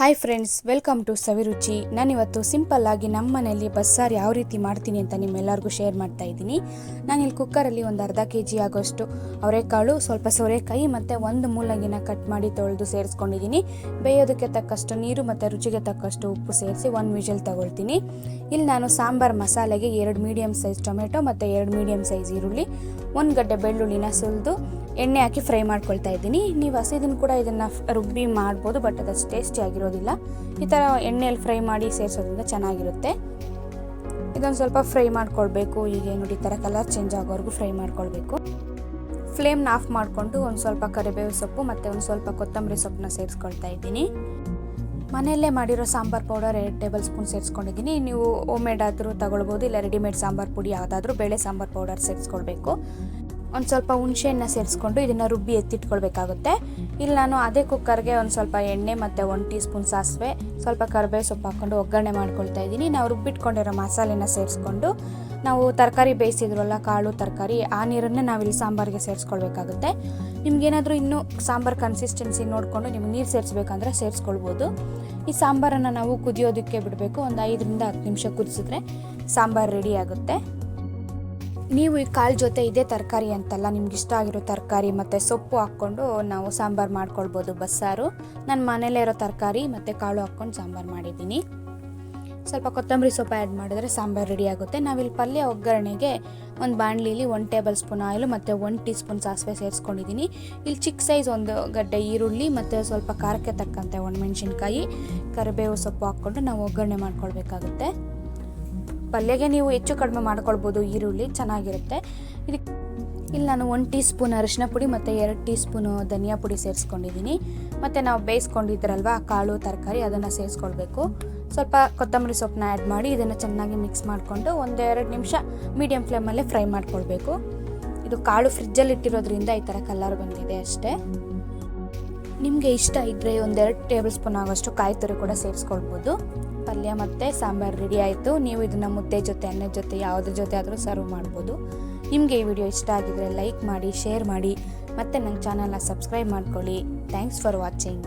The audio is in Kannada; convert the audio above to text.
Hi friends welcome to Saviruchi ನಾನಿವತ್ತು ಸಿಂಪಲ್ ಆಗಿ ನಮ್ಮ ಮನೆಯಲ್ಲಿ ಬಸ್ಸಾರು ಯಾವ ರೀತಿ ಮಾಡ್ತೀನಿ ಅಂತ ನಿಮ್ಮೆಲ್ಲರಿಗೂ ಶೇರ್ ಮಾಡ್ತಾ ಇದ್ದೀನಿ. ಇಲ್ಲಿ ಕುಕ್ಕರಲ್ಲಿ ಒಂದು ಅರ್ಧ ಕೆ ಜಿ ಆಗೋಷ್ಟು ಅವರೆಕಾಳು, ಸ್ವಲ್ಪ ಸೋರೆಕಾಯಿ ಮತ್ತು ಒಂದು ಮೂಲಂಗಿನ ಕಟ್ ಮಾಡಿ ತೊಳೆದು ಸೇರಿಸ್ಕೊಂಡಿದ್ದೀನಿ. ಬೇಯೋದಕ್ಕೆ ತಕ್ಕಷ್ಟು ನೀರು ಮತ್ತು ರುಚಿಗೆ ತಕ್ಕಷ್ಟು ಉಪ್ಪು ಸೇರಿಸಿ ಒಂದು ವಿಜಲ್ ತಗೊಳ್ತೀನಿ. ಇಲ್ಲಿ ನಾನು ಸಾಂಬಾರ್ ಮಸಾಲೆಗೆ ಎರಡು ಮೀಡಿಯಮ್ ಸೈಜ್ ಟೊಮೆಟೊ ಮತ್ತು ಎರಡು ಮೀಡಿಯಮ್ ಸೈಜ್ ಈರುಳ್ಳಿ, ಒಂದು ಗಡ್ಡೆ ಬೆಳ್ಳುಳ್ಳಿನ ಸುಲಿದು, ಎಣ್ಣೆ ಹಾಕಿ ಫ್ರೈ ಮಾಡ್ಕೊಳ್ತಾ ಇದ್ದೀನಿ. ನೀವು ಹಸಿದನ್ನು ಕೂಡ ಇದನ್ನು ರುಬ್ಬಿ ಮಾಡ್ಬೋದು ಬಟ್ ಅದಷ್ಟು ಟೇಸ್ಟಿ ಆಗಿರೋದಿಲ್ಲ ಈ ಥರ ಎಣ್ಣೆಯಲ್ಲಿ ಫ್ರೈ ಮಾಡಿ ಸೇರಿಸೋದ್ರಿಂದ ಚೆನ್ನಾಗಿರುತ್ತೆ. ಇದೊಂದು ಸ್ವಲ್ಪ ಫ್ರೈ ಮಾಡ್ಕೊಳ್ಬೇಕು. ಈಗ ನೋಡಿ ಈ ಥರ ಕಲರ್ ಚೇಂಜ್ ಆಗೋವರೆಗೂ ಫ್ರೈ ಮಾಡ್ಕೊಳ್ಬೇಕು. ಫ್ಲೇಮ್ನ ಆಫ್ ಮಾಡಿಕೊಂಡು ಒಂದು ಸ್ವಲ್ಪ ಕರಿಬೇವು ಸೊಪ್ಪು ಮತ್ತು ಒಂದು ಸ್ವಲ್ಪ ಕೊತ್ತಂಬರಿ ಸೊಪ್ಪನ್ನ ಸೇರಿಸ್ಕೊಳ್ತಾ ಇದ್ದೀನಿ. ಮನೆಯಲ್ಲೇ ಮಾಡಿರೋ ಸಾಂಬಾರ್ ಪೌಡರ್ ಎರಡು ಟೇಬಲ್ ಸ್ಪೂನ್ ಸೇರಿಸ್ಕೊಂಡಿದ್ದೀನಿ. ನೀವು ಹೋಮ್ ಮೇಡ್ ಆದರೂ ತಗೊಳ್ಬೋದು, ಇಲ್ಲ ರೆಡಿಮೇಡ್ ಸಾಂಬಾರ್ ಪುಡಿ ಯಾವುದಾದ್ರೂ ಬೇಳೆ ಸಾಂಬಾರ್ ಪೌಡರ್ ಸೇರಿಸ್ಕೊಳ್ಬೇಕು. ಒಂದು ಸ್ವಲ್ಪ ಹುಣಸೆಹಣ್ಣ ಸೇರಿಸ್ಕೊಂಡು ಇದನ್ನು ರುಬ್ಬಿ ಎತ್ತಿಟ್ಕೊಳ್ಬೇಕಾಗುತ್ತೆ. ಇಲ್ಲಿ ನಾನು ಅದೇ ಕುಕ್ಕರ್ಗೆ ಒಂದು ಸ್ವಲ್ಪ ಎಣ್ಣೆ ಮತ್ತು ಒಂದು ಟೀ ಸ್ಪೂನ್ ಸಾಸಿವೆ, ಸ್ವಲ್ಪ ಕರಿಬೇವು ಸೊಪ್ಪು ಹಾಕ್ಕೊಂಡು ಒಗ್ಗರಣೆ ಮಾಡ್ಕೊಳ್ತಾ ಇದ್ದೀನಿ. ನಾವು ರುಬ್ಬಿಟ್ಕೊಂಡಿರೋ ಮಸಾಲೆನ ಸೇರಿಸ್ಕೊಂಡು ನಾವು ತರಕಾರಿ ಬೇಯಿಸಿದ್ರಲ್ಲ ಕಾಳು, ತರಕಾರಿ, ಆ ನೀರನ್ನೇ ನಾವಿಲ್ಲಿ ಸಾಂಬಾರಿಗೆ ಸೇರಿಸ್ಕೊಳ್ಬೇಕಾಗುತ್ತೆ. ನಿಮ್ಗೇನಾದರೂ ಇನ್ನೂ ಸಾಂಬಾರು ಕನ್ಸಿಸ್ಟೆನ್ಸಿ ನೋಡಿಕೊಂಡು ನಿಮ್ಗೆ ನೀರು ಸೇರಿಸ್ಬೇಕಂದ್ರೆ ಸೇರಿಸ್ಕೊಳ್ಬೋದು. ಈ ಸಾಂಬಾರನ್ನು ನಾವು ಕುದಿಯೋದಕ್ಕೆ ಬಿಡಬೇಕು, ಒಂದು ಐದರಿಂದ ಹತ್ತು ನಿಮಿಷ ಕುದಿಸಿದ್ರೆ ಸಾಂಬಾರು ರೆಡಿ ಆಗುತ್ತೆ. ನೀವು ಈ ಕಾಳು ಜೊತೆ ಇದೇ ತರಕಾರಿ ಅಂತಲ್ಲ, ನಿಮ್ಗೆ ಇಷ್ಟ ಆಗಿರೋ ತರಕಾರಿ ಮತ್ತು ಸೊಪ್ಪು ಹಾಕ್ಕೊಂಡು ನಾವು ಸಾಂಬಾರು ಮಾಡ್ಕೊಳ್ಬೋದು ಬಸ್ಸಾರು. ನನ್ನ ಮನೇಲೇ ಇರೋ ತರಕಾರಿ ಮತ್ತು ಕಾಳು ಹಾಕ್ಕೊಂಡು ಸಾಂಬಾರು ಮಾಡಿದ್ದೀನಿ. ಸ್ವಲ್ಪ ಕೊತ್ತಂಬರಿ ಸೊಪ್ಪು ಆ್ಯಡ್ ಮಾಡಿದ್ರೆ ಸಾಂಬಾರು ರೆಡಿ ಆಗುತ್ತೆ. ನಾವಿಲ್ಲಿ ಪಲ್ಯ ಒಗ್ಗರಣೆಗೆ ಒಂದು ಬಾಣಲಿಲಿ ಒಂದು ಟೇಬಲ್ ಸ್ಪೂನ್ ಆಯಿಲು ಮತ್ತು ಒಂದು ಟೀ ಸ್ಪೂನ್ ಸಾಸಿವೆ ಸೇರಿಸ್ಕೊಂಡಿದ್ದೀನಿ ಇಲ್ಲಿ ಚಿಕ್ಕ ಸೈಜ್ ಒಂದು ಗಡ್ಡೆ ಈರುಳ್ಳಿ ಮತ್ತು ಸ್ವಲ್ಪ ಖಾರಕ್ಕೆ ತಕ್ಕಂತೆ ಒಣಮೆಣಸಿನ್ಕಾಯಿ ಮೆಣಸಿನ್ಕಾಯಿ, ಕರಿಬೇವು ಸೊಪ್ಪು ಹಾಕ್ಕೊಂಡು ನಾವು ಒಗ್ಗರಣೆ ಮಾಡ್ಕೊಳ್ಬೇಕಾಗುತ್ತೆ. ಪಲ್ಯಗೆ ನೀವು ಹೆಚ್ಚು ಕಡಿಮೆ ಮಾಡ್ಕೊಳ್ಬೋದು, ಈರುಳ್ಳಿ ಚೆನ್ನಾಗಿರುತ್ತೆ. ಇದಕ್ಕೆ ಇಲ್ಲಿ ನಾನು ಒಂದು ಟೀ ಸ್ಪೂನ್ ಅರಿಶಿನ ಪುಡಿ ಮತ್ತು ಎರಡು ಟೀ ಸ್ಪೂನು ಧನಿಯಾ ಪುಡಿ ಸೇರಿಸ್ಕೊಂಡಿದ್ದೀನಿ. ಮತ್ತು ನಾವು ಬೇಯಿಸ್ಕೊಂಡಿದ್ರಲ್ವ, ಕಾಳು, ತರಕಾರಿ, ಅದನ್ನು ಸೇರಿಸ್ಕೊಳ್ಬೇಕು. ಸ್ವಲ್ಪ ಕೊತ್ತಂಬರಿ ಸೊಪ್ಪನ್ನ ಆ್ಯಡ್ ಮಾಡಿ ಇದನ್ನು ಚೆನ್ನಾಗಿ ಮಿಕ್ಸ್ ಮಾಡಿಕೊಂಡು ಒಂದೆರಡು ನಿಮಿಷ ಮೀಡಿಯಮ್ ಫ್ಲೇಮಲ್ಲೇ ಫ್ರೈ ಮಾಡ್ಕೊಳ್ಬೇಕು. ಇದು ಕಾಳು ಫ್ರಿಜ್ಜಲ್ಲಿ ಇಟ್ಟಿರೋದ್ರಿಂದ ಈ ಥರ ಕಲರ್ ಬಂದಿದೆ ಅಷ್ಟೇ. ನಿಮಗೆ ಇಷ್ಟ ಇದ್ದರೆ ಒಂದೆರಡು ಟೇಬಲ್ ಸ್ಪೂನ್ ಆಗೋಷ್ಟು ಕಾಯಿ ತುರಿ ಕೂಡ ಸೇರಿಸ್ಕೊಳ್ಬೋದು. ಪಲ್ಯ ಮತ್ತು ಸಾಂಬಾರು ರೆಡಿ ಆಯಿತು. ನೀವು ಇದನ್ನು ಮುದ್ದೆ ಜೊತೆ, ಅನ್ನ ಜೊತೆ, ಯಾವುದ್ರ ಜೊತೆ ಆದರೂ ಸರ್ವ್ ಮಾಡ್ಬೋದು. ನಿಮಗೆ ಈ ವಿಡಿಯೋ ಇಷ್ಟ ಆಗಿದರೆ ಲೈಕ್ ಮಾಡಿ ಶೇರ್ ಮಾಡಿ. ಮತ್ತು ನನ್ನ ಚಾನಲ್ನ ಸಬ್ಸ್ಕ್ರೈಬ್ ಮಾಡ್ಕೊಳ್ಳಿ. Thanks for watching